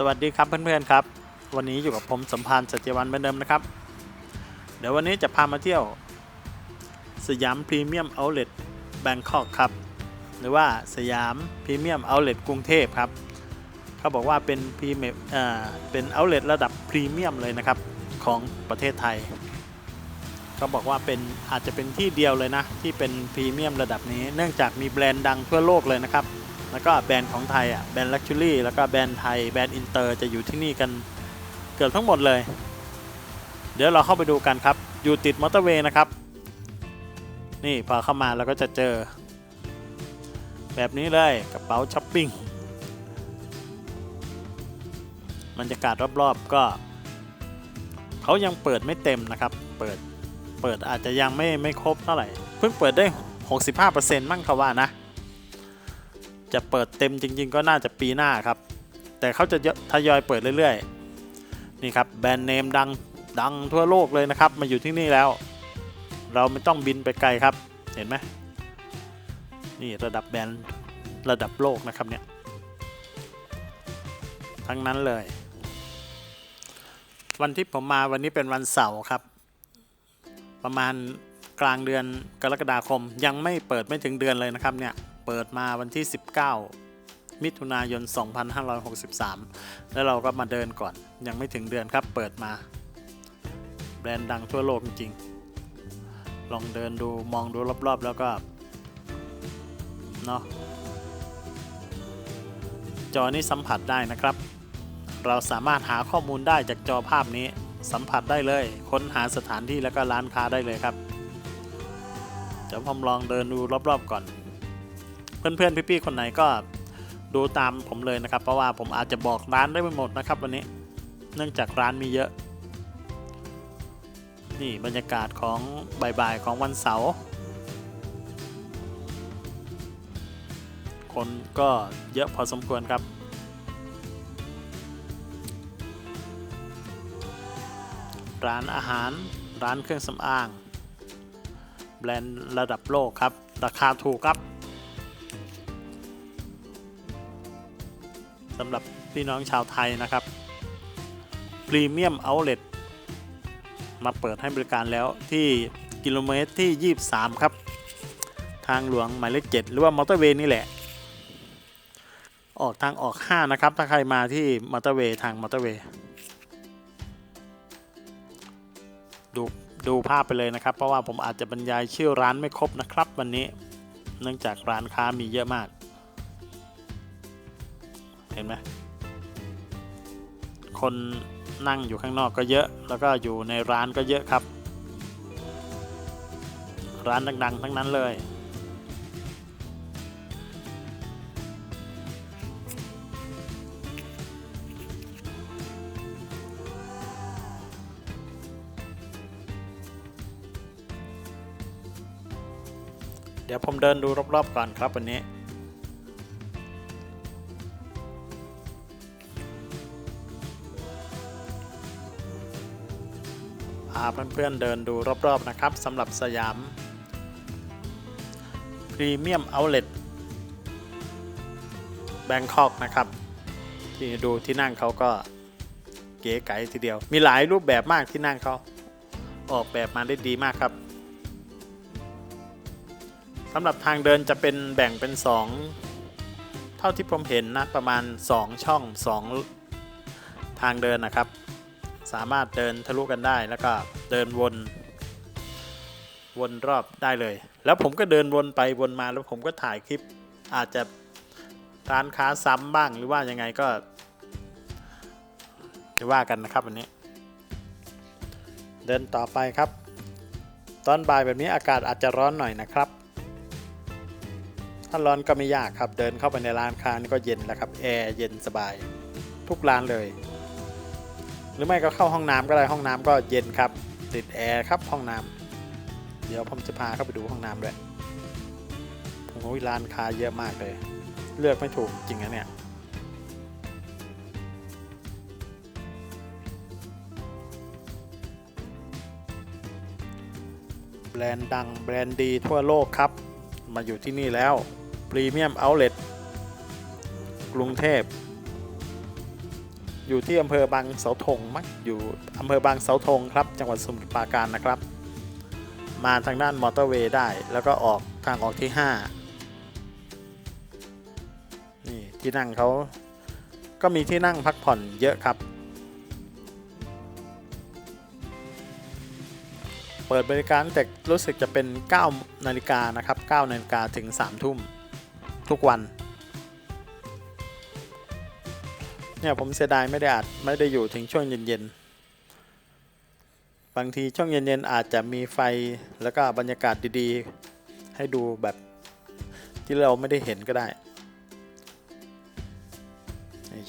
สวัสดีครับเพื่อนๆครับ วันนี้อยู่กับผมสมพานสัจจวันเหมือนเดิมนะครับ เดี๋ยววันนี้จะพามาเที่ยว สยามพรีเมียมเอาท์เล t แบงคอกครับ หรือว่าสยามพรีเมียมเอาท์เล t กรุงเทพครับ เขาบอกว่าเป็นพรีเมียมอ่าเป็นเอาท์เล t ระดับพรีเมียมเลยนะครับของประเทศไทยก็บอกว่าเป็นอาจจะเป็นที่เดียวเลยนะ ที่เป็นพรีเมียมระดับนี้ เนื่องจากมีแบรนด์ดังทั่วโลกเลยนะครับ แล้วก็แบรนด์ของไทยอะแบรนด์ลักชัวรี่แล้วก็แบรนด์ไทยแบรนด์อินเตอร์จะอยู่ที่นี่กันเกือบทั้งหมดเลย เดี๋ยวเราเข้าไปดูกันครับ อยู่ติดมอเตอร์เวย์นะครับ นี่พอเข้ามาเราก็จะเจอ แบบนี้เลยกระเป๋าช้อปปิ้งบรรยากาศรอบๆก็เขายังเปิดไม่เต็มนะครับ เปิดเปิดอาจจะยังไม่ไม่ครบเท่าไหร่ เพิ่งเปิดได้ 65%มั่งเขาว่านะ จะเปิดเต็มจริง ๆ ก็น่าจะปีหน้าครับ แต่เขาจะทยอยเปิดเรื่อยๆ นี่ครับแบรนด์เนมดังดังทั่วโลกเลยนะครับ มาอยู่ที่นี่แล้ว เราไม่ต้องบินไปไกลครับ เห็นไหมนี่ระดับแบรนด์ระดับโลกนะครับเนี่ยทั้งนั้นเลย วันที่ผมมาวันนี้เป็นวันเสาร์ครับ ประมาณกลางเดือนกรกฎาคมยังไม่เปิดไม่ถึงเดือนเลยนะครับเนี่ย เปิดมาวันที่ 19 มิถุนายน 2563 แล้วเราก็มาเดินก่อน ยังไม่ถึงเดือนครับเปิดมา แบรนด์ดังทั่วโลกจริงๆ ลองเดินดูมองดูรอบๆ แล้วก็ เนาะจอนี้สัมผัสได้นะครับ เราสามารถหาข้อมูลได้จากจอภาพนี้ สัมผัสได้เลย ค้นหาสถานที่แล้วก็ร้านค้าได้เลยครับเดี๋ยวผมลองเดินดูรอบๆก่อน เพื่อนๆพี่ๆคนไหนก็ดูตามผมเลยนะครับ เพราะว่าผมอาจจะบอกร้านได้ไม่หมดนะครับ วันนี้เนื่องจากร้านมีเยอะ นี่บรรยากาศของบ่ายๆของวันเสาร์คนก็เยอะพอสมควรครับร้านอาหาร ร้านเครื่องสำอาง แบรนด์ระดับโลกครับ ราคาถูกครับ สำหรับพี่น้องชาวไทยนะครับพรีเมียมเอาท์เล t มาเปิดให้บริการแล้วที่กิโลเมตรที่ 23 ครับ ทางหลวงหมายเลข7หรือว่ามอเตอร์เวย์นี่แหละ ออกทางออก 5 นะครับ ถ้าใครมาที่มอเตอร์เวย์ทางมอเตอร์เวย์ดูดูภาพไปเลยนะครับ เพราะว่าผมอาจจะบรรยายชื่อร้านไม่ครบนะครับ วันนี้เนื่องจากร้านค้ามีเยอะมาก เห็นไหมคนนั่งอยู่ข้างนอกก็เยอะ แล้วก็อยู่ในร้านก็เยอะครับ ร้านดังๆ ทั้งนั้นเลย เดี๋ยวผมเดินดูรอบๆก่อนครับวันนี้าเพื่อนๆเดินดูรอบๆนะครับสำหรับสยามพรีเมียมเอาเล t แบงคอกนะครับที่ดูที่นั่งเขาก็เก๋ไก๋ทีเดียว มีหลายรูปแบบมากที่นั่งเขาออกแบบมาได้ดีมากครับสำหรับทางเดินจะเป็นแบ่งเป็น 2 เท่าที่ผมเห็นนะประมาณ 2 ช่อง 2 ทางเดินนะครับ สามารถเดินทะลุกันได้แล้วก็เดินวน วนรอบได้เลย แล้วผมก็เดินวนไปวนมาแล้วผมก็ถ่ายคลิป อาจจะร้านค้าซ้ำบ้างหรือว่ายังไงก็จะว่ากันนะครับวันนี้ เดินต่อไปครับ ตอนบ่ายแบบนี้อากาศอาจจะร้อนหน่อยนะครับ ถ้าร้อนก็ไม่ยากครับ เดินเข้าไปในร้านค้านี่ก็เย็นแล้วครับแอร์เย็นสบาย ทุกร้านเลย หรือไม่ก็เข้าห้องน้ำก็ได้ห้องน้ำก็เย็นครับ ติดแอร์ครับห้องน้ำเดี๋ยวผมจะพาเข้าไปดูห้องน้ำด้วยโอ้ยร้านค้าเยอะมากเลย เลือกไม่ถูกจริงนะเนี่ยแบรนด์ดังแบรนด์ดีทั่วโลกครับ มาอยู่ที่นี่แล้วพรีเมียมเอาท์เล t กรุงเทพ อยู่ที่อำเภอบางเสาธงมั้งอยู่อำเภอบางเสาธงครับ จังหวัดสมุทรปราการนะครับ มาทางด้านมอเตอร์เวย์ได้ แล้วก็ออกทางออกที่ 5 นี่ที่นั่งเขาก็มีที่นั่งพักผ่อนเยอะครับ เปิดบริการแต่รู้สึกจะเป็น 9 นาฬิกานะครับ 9 นาฬิกาถึง 3 ทุ่มทุกวัน เนี่ยผมเสียดายไม่ได้อาจไม่ได้อยู่ถึงช่วงเย็นๆ บางทีช่วงเย็นๆอาจจะมีไฟแล้วก็บรรยากาศดีๆ ให้ดูแบบที่เราไม่ได้เห็นก็ได้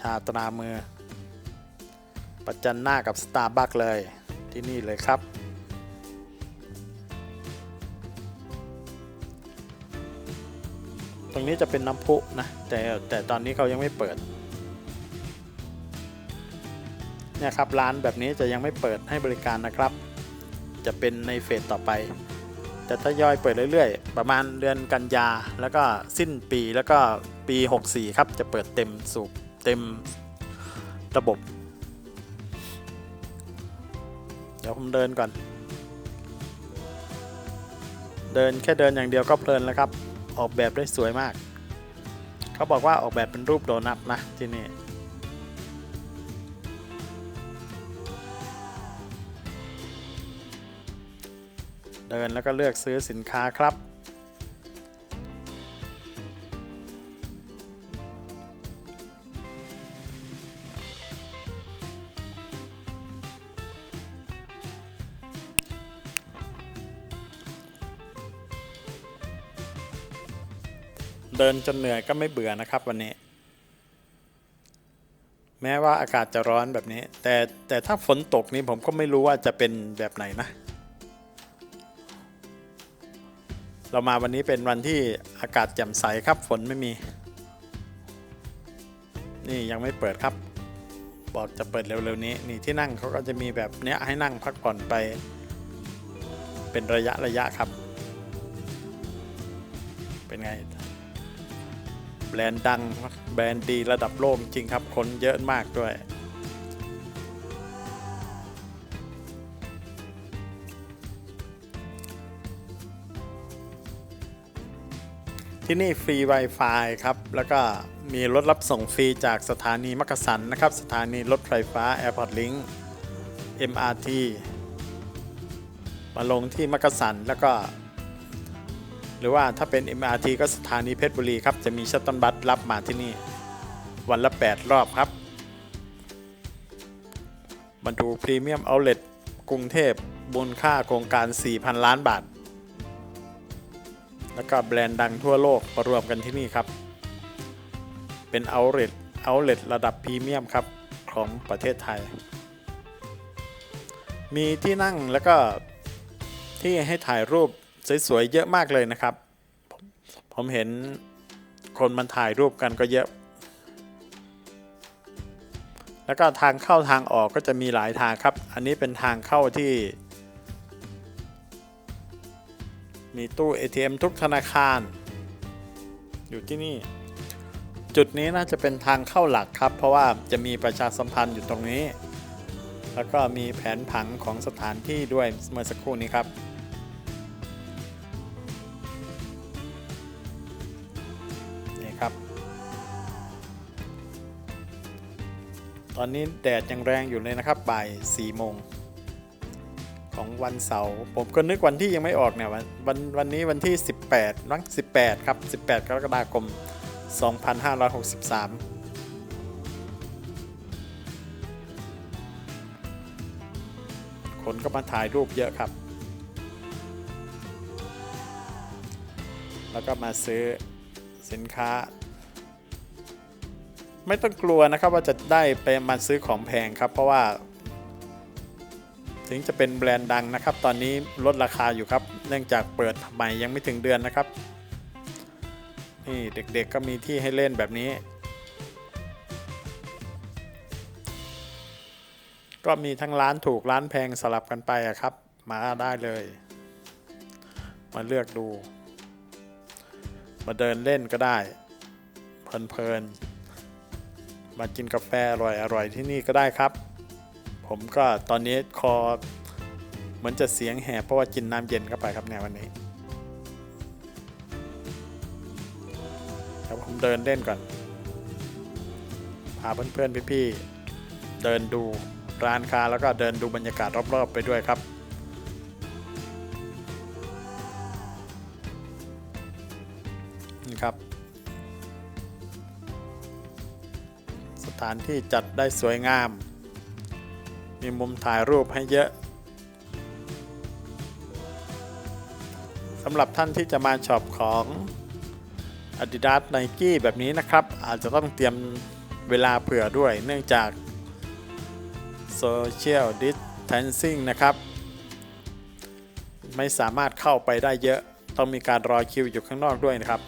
ชาตรามือ ประจันหน้ากับสตาร์บัคเลยที่นี่เลยครับ ตรงนี้จะเป็นน้ำพุนะแต่แต่ตอนนี้เขายังไม่เปิด เนี่ยครับร้านแบบนี้จะยังไม่เปิดให้บริการนะครับ จะเป็นในเฟสต่อไปจะทยอยเปิดเรื่อยๆ ประมาณเดือนกันยาแล้วก็สิ้นปีแล้วก็ปี 64 ครับ จะเปิดเต็มสูบเต็มระบบ เดี๋ยวผมเดินก่อน เดินแค่เดินอย่างเดียวก็เพลินแล้วครับ ออกแบบได้สวยมาก เขาบอกว่าออกแบบเป็นรูปโดนัทนะที่นี่ เดินแล้วก็เลือกซื้อสินค้าครับ เดินจนเหนื่อยก็ไม่เบื่อนะครับวันนี้ แม้ว่าอากาศจะร้อนแบบนี้ แต่แต่ถ้าฝนตกนี่ผมก็ไม่รู้ว่าจะเป็นแบบไหนนะ เรามาวันนี้เป็นวันที่อากาศแจ่มใสครับฝนไม่มี นี่ยังไม่เปิดครับ บอกจะเปิดเร็วๆนี้นี่ที่นั่งเขาก็จะมีแบบเนี้ยให้นั่งพักผ่อนไป เป็นระยะระยะครับ เป็นไง แบรนด์ดังแบรนด์ดีระดับโลกจริงครับคนเยอะมากด้วย ที่นี่ฟรี Wi-Fi ครับ แล้วก็มีรถรับส่งฟรีจากสถานีมักกะสันนะครับ สถานีรถไฟฟ้า Airport Link MRT มาลงที่มักกะสันแล้วก็ หรือว่าถ้าเป็น MRT ก็สถานีเพชรบุรีครับ จะมีชัตเติลบัสรับมาที่นี่ วันละ 8 รอบครับมาดูพรีเมียมเอาเล t กรุงเทพมูลค่าโครงการ 4,000 ล้านบาท แล้วก็แบรนด์ดังทั่วโลกมารวมกันที่นี่ครับ เป็นเอาเล t เอาเล t ระดับพรีเมียมครับของประเทศไทย มีที่นั่งแล้วก็ที่ให้ถ่ายรูปสวยๆเยอะมากเลยนะครับ ผมเห็นคนมันถ่ายรูปกันก็เยอะ แล้วก็ทางเข้าทางออกก็จะมีหลายทางครับ อันนี้เป็นทางเข้าที่ มีตู้ ATM ทุกธนาคาร อยู่ที่นี่ จุดนี้น่าจะเป็นทางเข้าหลักครับ เพราะว่าจะมีประชาสัมพันธ์อยู่ตรงนี้ แล้วก็มีแผนผังของสถานที่ด้วยเมื่อสักครู่นี้ครับนี่ครับ ตอนนี้แดดยังแรงอยู่เลยนะครับบ่าย4โมง ของวันเสาร์ผมก็นึกวันที่ยังไม่ออกเนี่ยวันวันวันนี้วันที่ 18นัง18 ครับ 18 กรกฎาคม 2563คนก็มาถ่ายรูปเยอะครับ แล้วก็มาซื้อสินค้า ไม่ต้องกลัวนะครับว่าจะได้ไปมาซื้อของแพงครับ เพราะว่า ถึงจะเป็นแบรนด์ดังนะครับ ตอนนี้ลดราคาอยู่ครับ เนื่องจากเปิดใหม่ยังไม่ถึงเดือนนะครับ นี่เด็กๆก็มีที่ให้เล่นแบบนี้ ก็มีทั้งร้านถูกร้านแพงสลับกันไปอะครับ มาได้เลย มาเลือกดู มาเดินเล่นก็ได้ เพลินๆมากินกาแฟอร่อยๆที่นี่ก็ได้ครับ ผมก็ตอนนี้คอเหมือนจะเสียงแหบเพราะว่ากินน้ำเย็นเข้าไปครับเนี่ยวันนี้เดี๋ยวผมเดินเล่นก่อน พาเพื่อนๆพี่ๆเดินดูร้านค้าแล้วก็เดินดูบรรยากาศรอบๆไปด้วยครับนี่ครับ สถานที่จัดได้สวยงาม มีมุมถ่ายรูปให้เยอะสำหรับท่านที่จะมาช็อปของ Adidas Nike แบบนี้นะครับ อาจจะต้องเตรียมเวลาเผื่อด้วย เนื่องจาก Social Distancing นะครับ ไม่สามารถเข้าไปได้เยอะ ต้องมีการรอคิวอยู่ข้างนอกด้วยนะครับ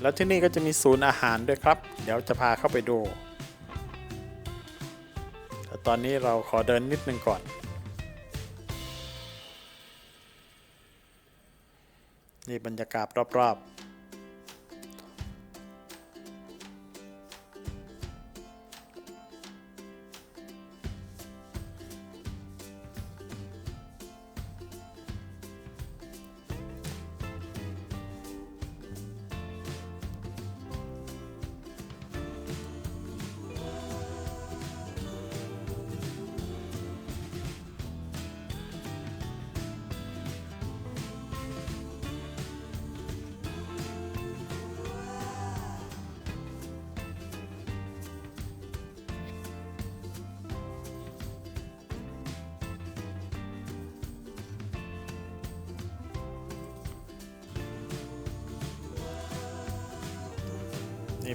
แล้วที่นี่ก็จะมีศูนย์อาหารด้วยครับ เดี๋ยวจะพาเข้าไปดู แต่ตอนนี้เราขอเดินนิดนึงก่อน นี่บรรยากาศรอบๆ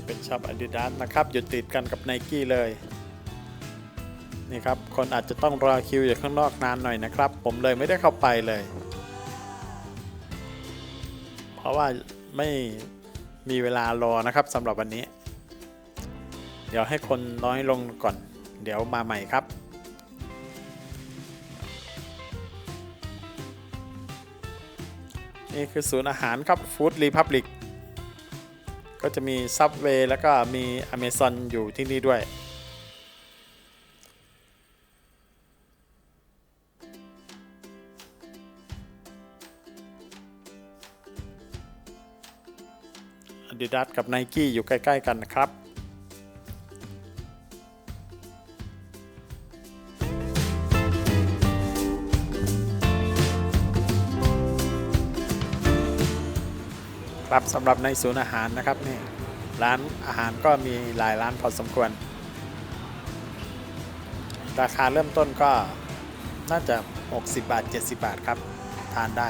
เป็นช็อป Adidas นะครับอยู่ติดกันกับ Nike เลย นี่ครับ คนอาจจะต้องรอคิวอยู่ข้างนอกนานหน่อยนะครับ ผมเลยไม่ได้เข้าไปเลย เพราะว่าไม่มีเวลารอนะครับสำหรับวันนี้ เดี๋ยวให้คนน้อยลงก่อน เดี๋ยวมาใหม่ครับนี่คือศูนย์อาหารครับ Food Republic ก็ ก็จะมี Subway แล้วก็มี Amazon อยู่ที่นี่ด้วย Adidas กับ Nike อยู่ใกล้ ๆ กันนะครับ รับสำหรับในศูนย์อาหารนะครับนี่ร้านอาหารก็มีหลายร้านพอสมควร ราคาเริ่มต้นก็น่าจะ 60 บาท 70 บาทครับ ทานได้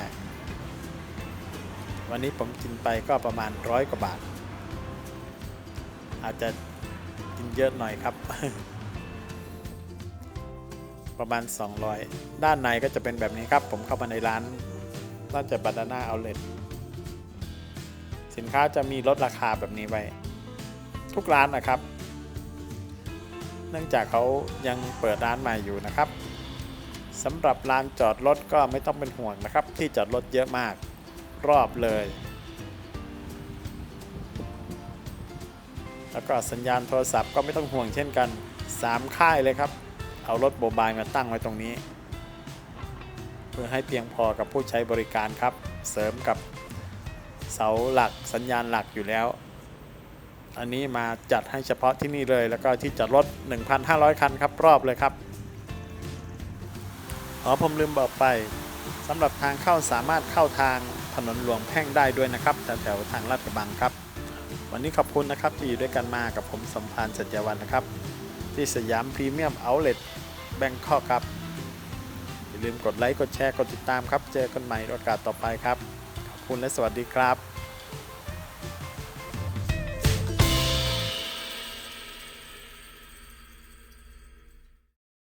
วันนี้ผมกินไปก็ประมาณร้อยกว่าบาท อาจจะกินเยอะหน่อยครับ ประมาณ 200 ด้านในก็จะเป็นแบบนี้ครับ ผมเข้ามาในร้านน่าจะบานาน่าเอาเล t สินค้าจะมีลดราคาแบบนี้ไว้ ทุกร้านนะครับ เนื่องจากเขายังเปิดร้านใหม่อยู่นะครับสำหรับลานจอดรถก็ไม่ต้องเป็นห่วงนะครับ ที่จอดรถเยอะมากรอบเลย แล้วก็สัญญาณโทรศัพท์ก็ไม่ต้องห่วงเช่นกัน 3 ค่ายเลยครับ เอารถโมบายมาตั้งไว้ตรงนี้ เพื่อให้เพียงพอกับผู้ใช้บริการครับ เสริมกับ เสาหลักสัญญาณหลักอยู่แล้ว อันนี้มาจัดให้เฉพาะที่นี่เลยแล้วก็ที่จอดรถ 1,500 คันครับรอบเลยครับอ๋อผมลืมบอกไปสำหรับทางเข้าสามารถเข้าทางถนนหลวงแพ่งได้ด้วยนะครับแถวๆทางลาดกระบังครับ วันนี้ขอบคุณนะครับที่อยู่ด้วยกันมากับผมสมพานสัจจวันนะครับ ที่สยามพรีเมียมเอาท์เลทแบงคอกครับอย่าลืมกดไลค์กดแชร์กดติดตามครับ เจอกันใหม่โอกาสต่อไปครับ คุณและสวัสดีครับ